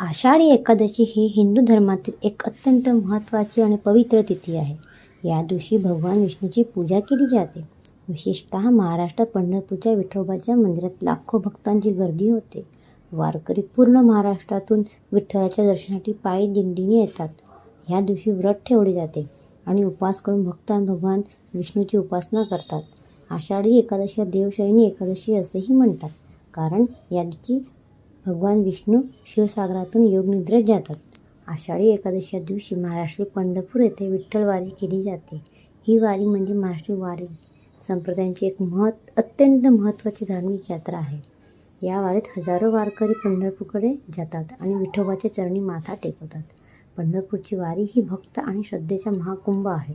आषाढी एकादशी ही हिंदू धर्मातील एक अत्यंत महत्त्वाची आणि पवित्र तिथी आहे. या दिवशी भगवान विष्णूची पूजा केली जाते. विशेषतः महाराष्ट्रात पंढरपूरच्या विठोबाच्या मंदिरात लाखो भक्तांची गर्दी होते. वारकरी पूर्ण महाराष्ट्रातून विठ्ठलाच्या दर्शनासाठी पायी दिंडीने येतात. ह्या दिवशी व्रत ठेवले जाते आणि उपवास करून भक्तान भगवान विष्णूची उपासना करतात. आषाढी एकादशीला देवशयनी एकादशी असेही म्हणतात. कारण या दिवशी भगवान विष्णू क्षीरसागरातून योगनिद्रेत जातात. आषाढी एकादशीच्या दिवशी महाराष्ट्री पंढरपूर येथे विठ्ठल वारी केली जाते. ही वारी म्हणजे महाराष्ट्री वारी. संप्रदायांची एक महत् अत्यंत महत्त्वाची धार्मिक यात्रा आहे. या वारीत हजारो वारकरी पंढरपूरकडे जातात आणि विठोबाच्या चरणी माथा टेकवतात. पंढरपूरची वारी ही भक्त आणि श्रद्धेचा महाकुंभ आहे.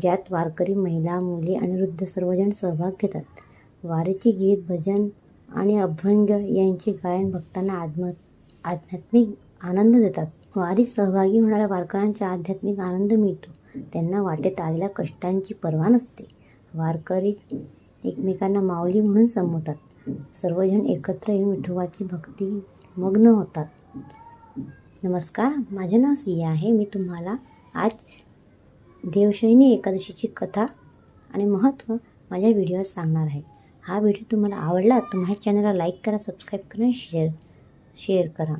ज्यात वारकरी महिला मुले आणि वृद्ध सर्वजण सहभाग घेतात. वारीची गीत भजन आणि अभंग यांचे गायन भक्तांना आत्म आध्यात्मिक आनंद देतात. वारीत सहभागी होणाऱ्या वारकऱ्यांचा आध्यात्मिक आनंद मिळतो. त्यांना वाटेत आलेल्या कष्टांची पर्वा नसते. वारकरी एकमेकांना माऊली म्हणून संबोधतात. सर्वजण एकत्र येऊन विठोबाची भक्ती मग्न होतात. नमस्कार माझे नाव सिया आहे. मी तुम्हाला आज देवशयनी एकादशीची कथा आणि महत्त्व माझ्या व्हिडिओत सांगणार आहे. हा व्हिडिओ तुम्हाला आवडला तर माझ्या चॅनलला लाईक करा सबस्क्राईब करा आणि शेअर शेअर करा.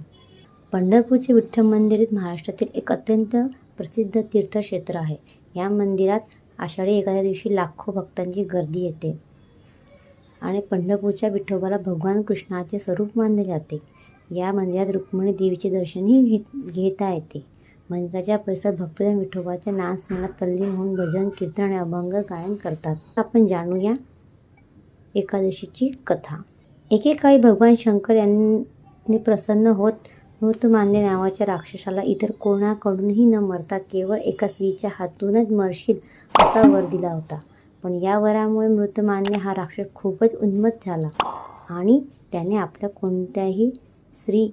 पंढरपूरचे विठ्ठल मंदिर महाराष्ट्रातील एक अत्यंत प्रसिद्ध तीर्थक्षेत्र आहे. या मंदिरात आषाढी एखाद्या दिवशी लाखो भक्तांची गर्दी येते आणि पंढरपूरच्या विठोबाला भगवान कृष्णाचे स्वरूप मानले जाते. या मंदिरात रुक्मिणी देवीचे दर्शनही घेत घेता येते. मंदिराच्या परिसरात भक्तजन विठोबाच्या नामस्मरणात तल्लीन होऊन भजन कीर्तन आणि अभंग गायन करतात. आपण जाणूया एकादशीची कथा. एकेकाळी भगवान शंकर यांनी प्रसन्न होत मृतमान्य नावाच्या राक्षसाला इतर कोणाकडूनही न मरता केवळ एका स्त्रीच्या हातूनच मरशील असा वर दिला होता. पण या वरामुळे मृतमान्य हा राक्षस खूपच उन्मत झाला आणि त्याने आपल्या कोणत्याही स्त्री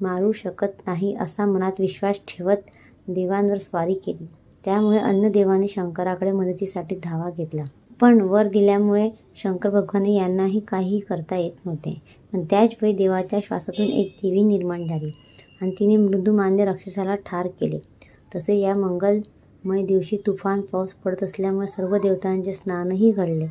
मारू शकत नाही असा मनात विश्वास ठेवत देवांवर स्वारी केली. त्यामुळे अन्नदेवाने शंकराकडे मदतीसाठी धावा घेतला पण वर दिल्यामुळे शंकर भगवान यांनाही काही करता येत नव्हते. पण त्याचवेळी देवाच्या श्वासातून एक देवी निर्माण झाली आणि तिने मृदुमान्य राक्षसाला ठार केले. तसे या मंगलमय दिवशी तुफान पाऊस पडत असल्यामुळे सर्व देवतांचे स्नानही घडले.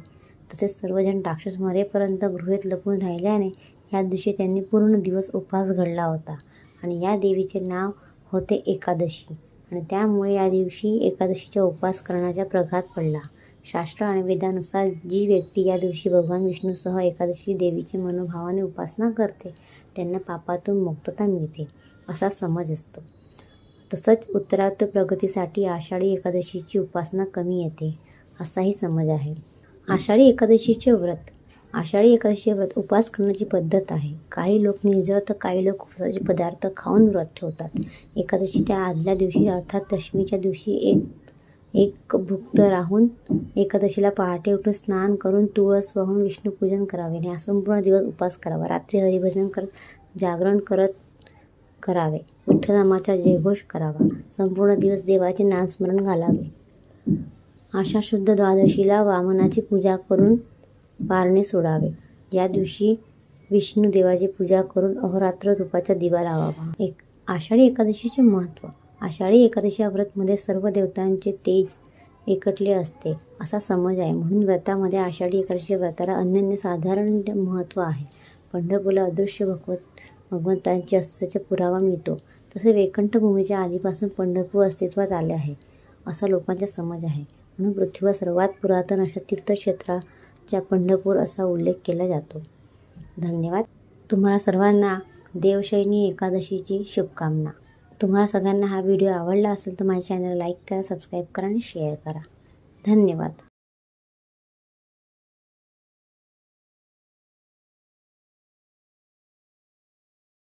तसेच सर्वजण राक्षस मरेपर्यंत गृहेत लपून राहिल्याने या दिवशी त्यांनी पूर्ण दिवस उपवास घडला होता आणि या देवीचे नाव होते एकादशी. आणि त्यामुळे या दिवशी एकादशीचा उपवास करण्याचा प्रघात पडला. शास्त्र आणि वेदानुसार जी व्यक्ती या दिवशी भगवान विष्णूसह एकादशी देवीची मनोभावाने उपासना करते त्यांना पापातून मुक्तता मिळते असा समज असतो. तसंच उत्तरार्थ प्रगतीसाठी आषाढी एकादशीची उपासना कमी येते असाही समज आहे. आषाढी एकादशीचे व्रत. आषाढी एकादशी व्रत उपास करण्याची पद्धत आहे. काही लोक निर्जळ तर काही लोक उपसाचे पदार्थ खाऊन व्रत ठेवतात. एकादशीच्या आदल्या दिवशी अर्थात दशमीच्या दिवशी एक एक भुक्त राहून एकादशीला पहाटे उठून स्नान करून तुळस वाहून विष्णूपूजन करावे आणि हा संपूर्ण दिवस उपास करावा. रात्री हरिभजन करत जागरण करत करावे. विठ्ठलनामाचा जयघोष करावा. संपूर्ण दिवस देवाचे नामस्मरण घालावे. आषा शुद्ध द्वादशीला वामनाची पूजा करून पारणे सोडावे. या दिवशी विष्णू देवाची पूजा करून अहोरात्र तुपाचा दिवा लावावा. एक आषाढी एकादशीचे महत्त्व आषाढी एकादशी व्रतमध्ये सर्व देवतांचे तेज एकटले असते असा समज आहे. म्हणून व्रतामध्ये आषाढी एकादशी व्रताला अनन्य साधारण महत्त्व आहे. पंढरपूरला अदृश्य भगवत भगवंतांचे अस्तित्वाचा पुरावा मिळतो. तसे वैकुंठभूमीच्या आधीपासून पंढरपूर अस्तित्वात आले आहे असा लोकांचा समज आहे. म्हणून पृथ्वीवर सर्वात पुरातन अशा तीर्थक्षेत्राच्या पंढरपूर असा उल्लेख केला जातो. धन्यवाद. तुम्हाला सर्वांना देवशैनी एकादशीची शुभकामना. तुम्हाला सगळ्यांना हा व्हिडिओ आवडला असेल तर माझ्या चॅनल लाईक करा सबस्क्राईब करा आणि शेअर करा. धन्यवाद.